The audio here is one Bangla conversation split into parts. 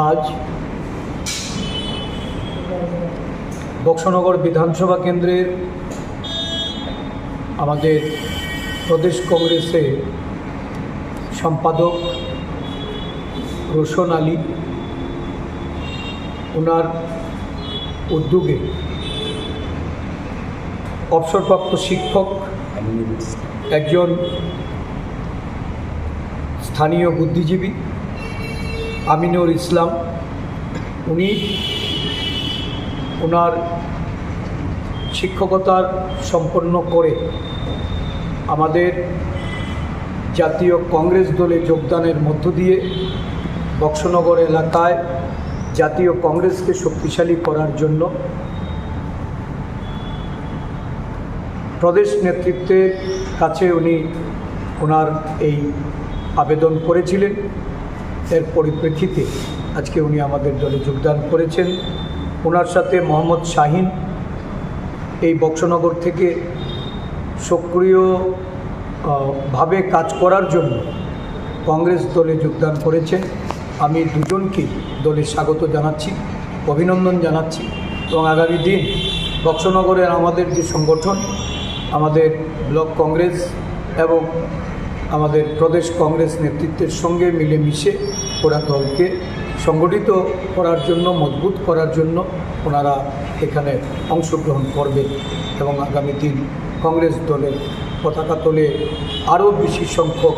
আজ বক্সনগর বিধানসভা কেন্দ্রের আমাদের প্রদেশ কংগ্রেসের সম্পাদক রোশন আলী ওনার উদ্যোগে অবসরপ্রাপ্ত শিক্ষক একজন স্থানীয় বুদ্ধিজীবী আমিনুর ইসলাম, উনি ওনার শিক্ষকতার সম্পন্ন করে আমাদের জাতীয় কংগ্রেস দলে যোগদানের মধ্য দিয়ে বক্সনগর এলাকায় জাতীয় কংগ্রেসকে শক্তিশালী করার জন্য প্রদেশ নেতৃত্বের কাছে উনি ওনার এই আবেদন করেছিলেন। এর পরিপ্রেক্ষিতে আজকে উনি আমাদের দলে যোগদান করেছেন। ওনার সাথে মোহাম্মদ শাহিন এই বক্সনগর থেকে সক্রিয় আহ, ভাবে কাজ করার জন্য কংগ্রেস দলে যোগদান করেছেন। আমি দুজনকে দলে স্বাগত জানাচ্ছি অভিনন্দন জানাচ্ছি এবং আগামী দিন বক্সনগরের আমাদের যে সংগঠন আমাদের ব্লক কংগ্রেস এবং আমাদের প্রদেশ কংগ্রেস নেতৃত্বের সঙ্গে মিলেমিশে ওরা দলকে সংগঠিত করার জন্য, মজবুত করার জন্য ওনারা এখানে অংশগ্রহণ করবেন এবং আগামী দিন কংগ্রেস দলের পতাকা তোলে আরও বেশি সংখ্যক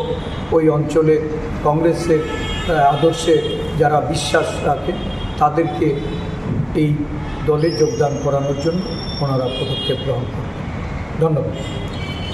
ওই অঞ্চলে কংগ্রেসের আদর্শে যারা বিশ্বাস রাখে তাদেরকে এই দলে যোগদান করানোর জন্য ওনারা পদক্ষেপ গ্রহণ করবেন। ধন্যবাদ।